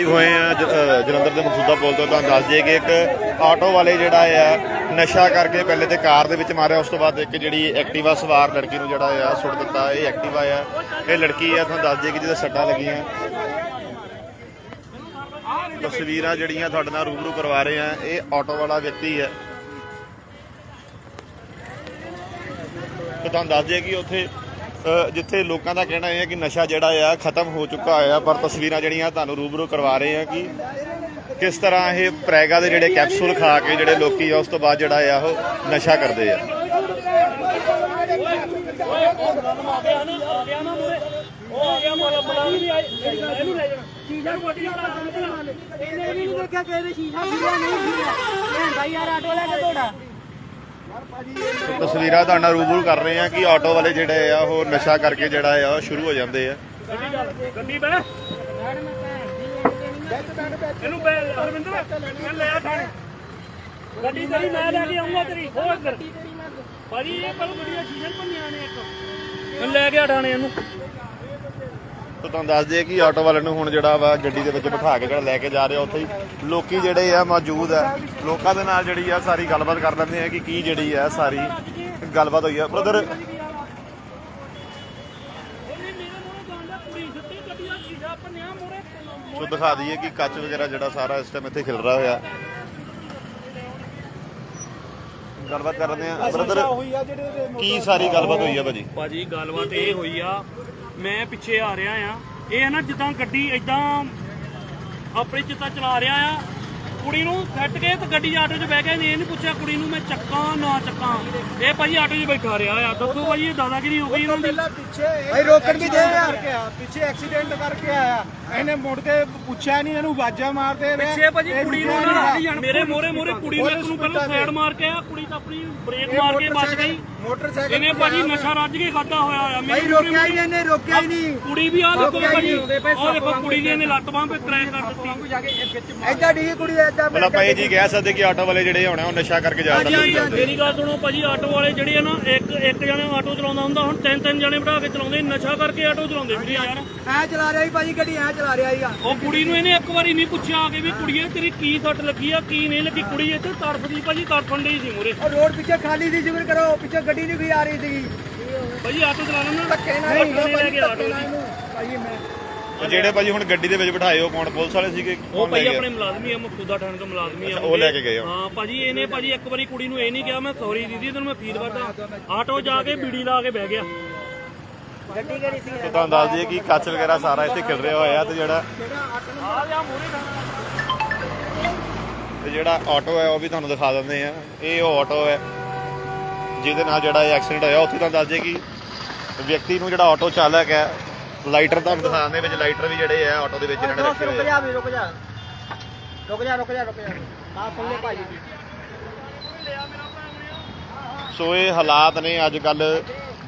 Live ਹੋਏ ਆ। ਜਲੰਧਰ ਦੇ ਮਕਸੂਦਾ ਪੁਲ ਤੋਂ ਤੁਹਾਨੂੰ ਦੱਸ ਦਈਏ ਕਿ ਇੱਕ ਆਟੋ ਵਾਲੇ ਜਿਹੜਾ ਆ, ਨਸ਼ਾ ਕਰਕੇ ਪਹਿਲੇ ਤੇ ਕਾਰ ਦੇ ਵਿੱਚ ਮਾਰਿਆ, ਉਸ ਤੋਂ ਬਾਅਦ ਇੱਕ ਜਿਹੜੀ ਐਕਟਿਵਾ ਸਵਾਰ ਲੜਕੀ ਨੂੰ ਜਿਹੜਾ ਆ, ਸੁੱਟ ਦਿੱਤਾ। ਇਹ ਐਕਟਿਵਾ ਆ। ਇਹ ਲੜਕੀ ਆ, ਤੁਹਾਨੂੰ ਦੱਸ ਦਈਏ ਕਿ ਜਿਹਦੇ ਸੱਟਾਂ ਲੱਗੀਆਂ। ਤਸਵੀਰਾਂ ਜਿਹੜੀਆਂ ਤੁਹਾਡੇ ਨਾਲ ਰੂਬਰੂ ਕਰਵਾ ਰਹੇ ਆ, ਇਹ ਆਟੋ ਵਾਲਾ ਵਿਅਕਤੀ ਹੈ ਤੁਹਾਨੂੰ ਦੱਸ ਦਈਏ ਕਿ ਉੱਥੇ ਜਿੱਥੇ ਲੋਕਾਂ ਦਾ ਕਹਿਣਾ ਇਹ ਹੈ ਕਿ ਨਸ਼ਾ ਜਿਹੜਾ ਆ, ਖਤਮ ਹੋ ਚੁੱਕਾ ਆ ਪਰ ਤਸਵੀਰਾਂ ਜਿਹੜੀਆਂ ਤੁਹਾਨੂੰ ਰੂਬਰੂ ਕਰਵਾ ਰਹੇ ਆ ਕਿ ਕਿਸ ਤਰ੍ਹਾਂ ਇਹ ਪ੍ਰੈਗਾ ਦੇ ਜਿਹੜੇ ਕੈਪਸੂਲ ਖਾ ਕੇ ਜਿਹੜੇ ਲੋਕੀ ਆ, ਉਸ ਤੋਂ ਬਾਅਦ ਜਿਹੜਾ ਆ, ਉਹ ਨਸ਼ਾ ਕਰਦੇ ਆ। ਇਹਨੇ ਵੀ ਨਹੀਂ ਦੇਖਿਆ ਕਿ ਇਹਦੇ ਸ਼ੀਸ਼ਾ ਨਹੀਂ ਲੈਂਦਾ ਯਾਰ ਆਟੋ ਲੈ ਕੇ ਤੁਹਾਡਾ ਤਸਵੀਰਾਂ ਤੁਹਾਡੇ ਨਾਲ ਰੂਬਰੂ ਕਰ ਰਹੇ ਆ ਕਿ ਆਟੋ ਵਾਲੇ ਜਿਹੜੇ ਆ, ਉਹ ਨਸ਼ਾ ਕਰਕੇ ਜਿਹੜਾ ਆ, ਉਹ ਸ਼ੁਰੂ ਹੋ ਜਾਂਦੇ ਆ। ਗੱਡੀ ਬੈ ਇਹਨੂੰ ਬੈ ਹਰਵਿੰਦਰ ਲੈ ਆ ਥਾਣੇ। ਗੱਡੀ ਤੇਰੀ ਮੈਂ ਲੈ ਕੇ ਆਉਂਗਾ ਤੇਰੀ ਹੋ ਭਾਜੀ, ਇਹ ਪਰ ਬੜੀਆਂ ਚੀਜ਼ਾਂ ਭੰਨੀਆਂ ਨੇ ਇੱਕ। ਲੈ ਕੇ ਆ ਥਾਣੇ ਇਹਨੂੰ। ਤਾਂ ਤੁਹਾਨੂੰ ਦੱਸ ਦਈਏ ਕਿ ਆਟੋ ਵਾਲੇ ਨੂੰ ਹੁਣ ਜਿਹੜਾ ਵਾ ਗੱਡੀ ਦੇ ਵਿੱਚ ਬਿਠਾ ਕੇ ਜਿਹੜਾ ਲੈ ਕੇ ਜਾ ਰਿਹਾ ਉੱਥੇ ਹੀ। ਲੋਕੀ ਜਿਹੜੇ ਆ ਮੌਜੂਦ ਆ। ਲੋਕਾਂ ਦੇ ਨਾਲ ਜਿਹੜੀ ਆ ਸਾਰੀ ਗੱਲਬਾਤ ਕਰ ਲੈਂਦੇ ਆ ਕਿ ਕੀ ਜਿਹੜੀ ਆ ਸਾਰੀ ਗੱਲਬਾਤ ਹੋਈ ਆ। ਬ੍ਰਦਰ ਸੋ ਦਿਖਾ ਦਈਏ ਕਿ ਕੱਚ ਵਗੈਰਾ ਜਿਹੜਾ ਸਾਰਾ ਇਸ ਟਾਈਮ ਇੱਥੇ ਖਿਲ ਰਿਹਾ ਹੋਇਆ। ਗੱਲਬਾਤ ਕਰ ਲੈਂਦੇ ਆ। ਬ੍ਰਦਰ ਕੀ ਸਾਰੀ ਗੱਲਬਾਤ ਹੋਈ ਆ ਭਾਜੀ? ਭਾਜੀ ਗੱਲਬਾਤ ਇਹ ਹੋਈ ਆ ਮੈਂ ਪਿੱਛੇ ਆ ਰਿਹਾ ਆ। ਇਹ ਹੈ ਨਾ ਜਿੱਦਾਂ ਗੱਡੀ ਇਦਾਂ ਆਪਣੇ ਚਿੱਤਾ ਚਲਾ ਰਿਹਾ ਆ ਕੁੜੀ ਨੂੰ ਸੱਟ ਕੇ ਤੇ ਗੱਡੀ ਆਟੋ 'ਚ ਬਹਿ ਕੇ ਨੇ ਇਹ ਨਹੀਂ ਪੁੱਛਿਆ ਕੁੜੀ ਨੂੰ ਮੈਂ ਚੱਕਾਂ ਨਾ ਚੱਕਾਂ। ਇਹ ਭਾਜੀ ਆਟੋ 'ਚ ਬੈਠਾ ਰਿਹਾ ਆ। ਦੱਸੋ ਭਾਜੀ ਇਹ ਦਾਦਾਗਿਰੀ ਹੋ ਗਈ ਇਹਨਾਂ ਦੀ? ਭਾਈ ਰੋਕਣ ਵੀ ਦੇ ਯਾਰ ਪਿੱਛੇ ਐਕਸੀਡੈਂਟ ਕਰਕੇ ਆਇਆ। ਇਹਨੇ ਮੁੜ ਕੇ ਪੁੱਛਿਆ ਨਹੀਂ ਇਹਨੂੰ ਆਵਾਜ਼ਾਂ ਮਾਰਦੇ ਰਹੇ। ਪਿੱਛੇ ਭਾਜੀ ਇਹ ਕੁੜੀ ਨੂੰ ਰੁਕਿਆ ਨਾ ਨਹੀਂ। ਮੇਰੇ ਮੋਰੇ ਮੋਰੇ ਕੁੜੀ ਨੂੰ ਇੱਕ ਨੂੰ ਪਹਿਲਾਂ ਸਾਈਡ ਮਾਰ ਕੇ ਆ ਕੁੜੀ ਤਾਂ ਆਪਣੀ ਬ੍ਰੇਕ ਮਾਰ ਕੇ ਬਚ ਗਈ। ਮੋਟਰਸਾਈਕਲ ਇਹਨੇ ਭਾਜੀ ਨਸ਼ਾ ਰੱਜ ਕੇ ਖਾਦਾ ਹੋਇਆ ਆ। ਭਾਈ ਰੋਕਿਆ ਹੀ ਨਹੀਂ ਇਹਨੇ ਰੋਕਿਆ ਹੀ ਨਹੀਂ। ਕੁੜੀ ਵੀ ਆ ਦੇਖੋ ਭਾਜੀ। ਆਹ ਦੇਖੋ ਕੁੜੀ ਦੀ ਇਹਨੇ ਲੱਤ ਬਾਂਹ 'ਤੇ ਕਰੈਕ ਕਰ ਦਿੱਤੀ। ਐਦਾਂ ਢੀ ਕੁੜੀ ਐਦਾਂ ਮਤਲਬ ਆਪਾਂ ਇਹ ਜੀ ਕਹਿ ਸਕਦੇ ਕਿ ਆਟੋ ਵਾਲੇ ਜਿਹੜੇ ਹੋਣੇ ਉਹ ਨਸ਼ਾ ਕਰਕੇ ਜ਼ਿਆਦਾ ਹਾਂਜੀ ਹਾਂਜੀ ਮੇਰੀ ਗੱਲ ਸੁਣੋ ਭਾਜੀ ਆਟੋ ਵਾਲੇ ਜਿਹੜੇ ਆ ਨਾ ਇੱਕ ਇੱਕ ਜਣੇ ਆਟੋ ਚਲਾਉਂਦਾ ਹੁੰਦਾ ਹੁਣ ਤਿੰਨ ਤਿੰਨ ਜਣੇ ਬਿਠਾ ਕੇ ਚਲਾਉਂਦੇ ਨਸ਼ਾ ਕਰਕੇ ਆਟੋ ਚਲਾਉਂਦੇ ਵੀਰੇ ਯਾਰ। ਐ ਚਲਾ ਰਿਹਾ ਸੀ ਭਾਜੀ ਗੱਡੀ ਐ ਚਲਾ ਰਿਹਾ ਸੀਗਾ। ਉਹ ਕੁੜੀ ਨੂੰ ਇਹਨੇ ਇੱਕ ਵਾਰੀ ਨਹੀਂ ਪੁੱਛਿਆ ਆ ਕੇ ਵੀ ਕੁੜੀਏ ਤੇਰੀ ਕੀ ਸੱਟ ਲੱਗੀ ਆ ਕੀ ਨਹੀਂ ਲੱਗੀ? ਕੁੜੀ ਇੱਥੇ ਤੜਫਦੀ ਭਾਜੀ ਤੜਫਣ ਡਈ ਸੀ ਮੂਰੇ ਉਹ ਰੋਡ ਪਿੱਛੇ ਖਾਲੀ ਸੀ ਜ਼ਿਕਰ ਕਰੋ ਪਿੱਛੇ ਗੱਡੀ ਨਹੀਂ ਵੀ ਆ ਰਹੀ ਸੀ। ਭਾਜੀ ਆਟੋ ਚਲਾ ਲੈਣਾ। ਧੱਕੇ ਨਾਲ ਹੀ ਧੱਕੇ ਲੈ ਕੇ ਆਟੋ ਧੱਕੇ ਦੀ ਨਾਲ ਭਾਜੀ ਮੈਂ ਉਹ ਜਿਹੜੇ ਭਾਜੀ ਹੁਣ ਗੱਡੀ ਦੇ ਵਿੱਚ ਬਿਠਾਏ ਉਹ ਕੌਣ? ਪੁਲਿਸ ਵਾਲੇ ਸੀਗੇ? ਉਹ ਕੌਣ ਲੈ ਭਾਈ ਆਪਣੇ ਮੁਲਾਜ਼ਮੀ ਆ ਮਕਸੂਦਾ ਥਾਣੇ ਤੋਂ ਮੁਲਾਜ਼ਮੀ ਆ ਅੱਛਾ, ਉਹ ਲੈ ਕੇ ਗਏ ਹੋ। ਹਾਂ ਭਾਜੀ ਇਹਨੇ ਭਾਜੀ ਇੱਕ ਵਾਰੀ ਕੁੜੀ ਨੂੰ ਇਹ ਨਹੀਂ ਕਿਹਾ ਮੈਂ ਸੌਰੀ ਦੀਦੀ ਤੈਨੂੰ ਮੈਂ ਫੀਲ ਕਰਦਾ। ਆਟੋ ਜਾ ਕੇ ਬੀੜੀ ਲਾ ਕੇ ਬਹਿ ਗਿਆ। ਗੱਡੀ ਕਰੀ ਸੀ? ਤੇ ਤੁਹਾਨੂੰ ਦੱਸ ਦਈਏ ਕਿ ਕੱਚ ਵਗੈਰਾ ਸਾਰਾ ਇੱਥੇ ਖਿਲ ਰਿਹਾ ਹੋਇਆ ਤੇ ਜਿਹੜਾ ਆ ਜਾ ਮੂਰੇ ਤੇ ਜਿਹੜਾ ਆਟੋ ਹੈ ਉਹ ਵੀ ਤੁਹਾਨੂੰ ਦਿਖਾ ਦਿੰਦੇ ਆ ਇਹ ਉਹ ਆਟੋ ਹੈ ਜਿਹਦੇ ਨਾਲ ਜਿਹੜਾ ਇਹ ਐਕਸੀਡੈਂਟ ਹੋਇਆ। ਉੱਥੇ ਤੁਹਾਨੂੰ ਦੱਸ ਦਈਏ ਕਿ ਵਿਅਕਤੀ ਨੂੰ ਜਿਹੜਾ ਆਟੋ ਚਾਲਕ ਹੈ ਲਾਈਟਰ ਤੁਹਾਨੂੰ ਦਿਖਾ ਦਿੰਦੇ ਵਿੱਚ ਲਾਈਟਰ ਵੀ ਜਿਹੜੇ ਆ ਆਟੋ ਦੇ ਵਿੱਚ ਇਹਨਾਂ ਨੇ ਰੱਖੇ ਰੁਕ ਹੋਏ ਆ। ਜਾ ਵੀ ਰੁਕ ਜਾ ਰੁਕ ਜਾ ਰੁਕ ਜਾ ਰੁਕ ਜਾ ਨਾ ਸੁਣ ਲੈ ਭਾਜੀ ਦੀ ਸੋ ਇਹ ਹਾਲਾਤ ਨੇ ਅੱਜ ਕੱਲ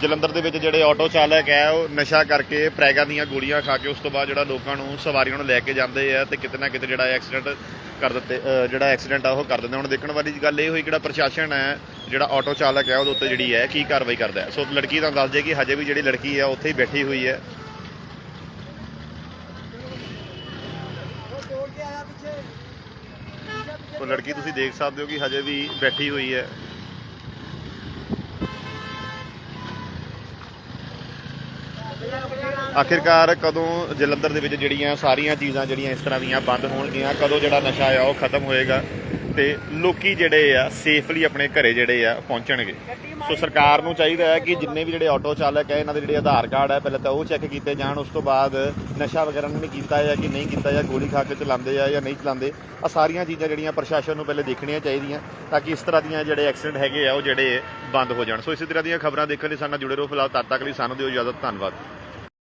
ਜਲੰਧਰ ਦੇ ਵਿੱਚ ਜਿਹੜੇ ਆਟੋ ਚਾਲਕ ਹੈ ਉਹ ਨਸ਼ਾ ਕਰਕੇ ਪ੍ਰੈਗਾ ਦੀਆਂ ਗੋਲੀਆਂ ਖਾ ਕੇ ਉਸ ਤੋਂ ਬਾਅਦ ਜਿਹੜਾ ਲੋਕਾਂ ਨੂੰ ਸਵਾਰੀਆਂ ਨੂੰ ਲੈ ਕੇ ਜਾਂਦੇ ਆ ਤੇ ਕਿਤੇ ਨਾ ਕਿਤੇ ਜਿਹੜਾ ਐਕਸੀਡੈਂਟ ਕਰ ਦਿੱਤੇ ਅ, ਜਿਹੜਾ ਐਕਸੀਡੈਂਟ ਆ ਉਹ ਕਰ ਦਿੰਦੇ ਹੁਣ ਦੇਖਣ ਵਾਲੀ ਗੱਲ ਇਹ ਹੋਈ ਕਿਹੜਾ ਪ੍ਰਸ਼ਾਸਨ ਹੈ ਜਿਹੜਾ ਆਟੋ ਚਾਲਕ ਹੈ ਉਹਦੇ ਉੱਤੇ ਜਿਹੜੀ ਹੈ ਕੀ ਕਾਰਵਾਈ ਕਰਦਾ ਹੈ। ਸੋ ਲੜਕੀ ਤੁਹਾਨੂੰ ਦੱਸ ਦੇ ਕਿ ਹਜੇ ਵੀ ਜਿਹੜੀ ਲੜਕੀ ਹੈ ਉੱਥੇ ਹੀ ਬੈਠੀ ਹੋਈ ਹੈ। ਤੋੜ ਲੜਕੀ ਤੁਸੀਂ ਦੇਖ ਸਕਦੇ ਹੋ ਕਿ ਹਜੇ ਵੀ ਬੈਠੀ ਹੋਈ ਹੈ। ਆਖਿਰਕਾਰ ਕਦੋਂ ਜਲੰਧਰ ਦੇ ਵਿੱਚ ਜਿਹੜੀਆਂ ਸਾਰੀਆਂ ਚੀਜ਼ਾਂ ਜਿਹੜੀਆਂ ਇਸ ਤਰ੍ਹਾਂ ਦੀਆਂ ਬੰਦ ਹੋਣਗੀਆਂ, ਕਦੋਂ ਜਿਹੜਾ ਨਸ਼ਾ ਆ ਉਹ ਖਤਮ ਹੋਏਗਾ? ਤੇ ਲੋਕੀ ਜਿਹੜੇ ਆ ਸੇਫਲੀ ਆਪਣੇ ਘਰੇ ਜਿਹੜੇ ਆ, ਪਹੁੰਚਣਗੇ। ਸੋ ਸਰਕਾਰ ਨੂੰ ਚਾਹੀਦਾ ਹੈ ਕਿ ਜਿੰਨੇ ਵੀ ਜਿਹੜੇ ਆਟੋ ਚਾਲਕ ਹੈ, ਇਹਨਾਂ ਦੇ ਜਿਹੜੇ ਆਧਾਰ ਕਾਰਡ ਹੈ, ਪਹਿਲਾਂ ਤਾਂ ਉਹ ਚੈੱਕ ਕੀਤੇ ਜਾਣ, ਉਸ ਤੋਂ ਬਾਅਦ ਨਸ਼ਾ ਵਗੈਰਾ ਉਹਨਾਂ ਨੇ ਕੀਤਾ ਜਾਂ ਕਿ ਨਹੀਂ ਕੀਤਾ ਜਾਂ ਗੋਲੀ ਖਾ ਕੇ ਚਲਾਉਂਦੇ ਆ ਜਾਂ ਨਹੀਂ ਚਲਾਉਂਦੇ ਆ ਸਾਰੀਆਂ ਚੀਜ਼ਾਂ ਜਿਹੜੀਆਂ ਪ੍ਰਸ਼ਾਸਨ ਨੂੰ ਪਹਿਲੇ ਦੇਖਣੀਆਂ ਚਾਹੀਦੀਆਂ ਤਾਂ ਕਿ ਇਸ ਤਰ੍ਹਾਂ ਦੀਆਂ ਜਿਹੜੇ ਐਕਸੀਡੈਂਟ ਹੈਗੇ ਆ, ਉਹ ਜਿਹੜੇ ਬੰਦ ਹੋ ਜਾਣ। ਸੋ ਇਸੇ ਤਰ੍ਹਾਂ ਦੀਆਂ ਖਬਰਾਂ ਦੇਖਣ ਲਈ ਸਾਡੇ ਨਾਲ ਜੁੜੇ ਰਹੋ। ਫਿਲਹਾਲ ਤਦ ਤੱਕ ਲਈ ਸਾਨੂੰ ਦਿਓ ਇਜਾਜ਼ਤ। ਧੰਨਵਾਦ।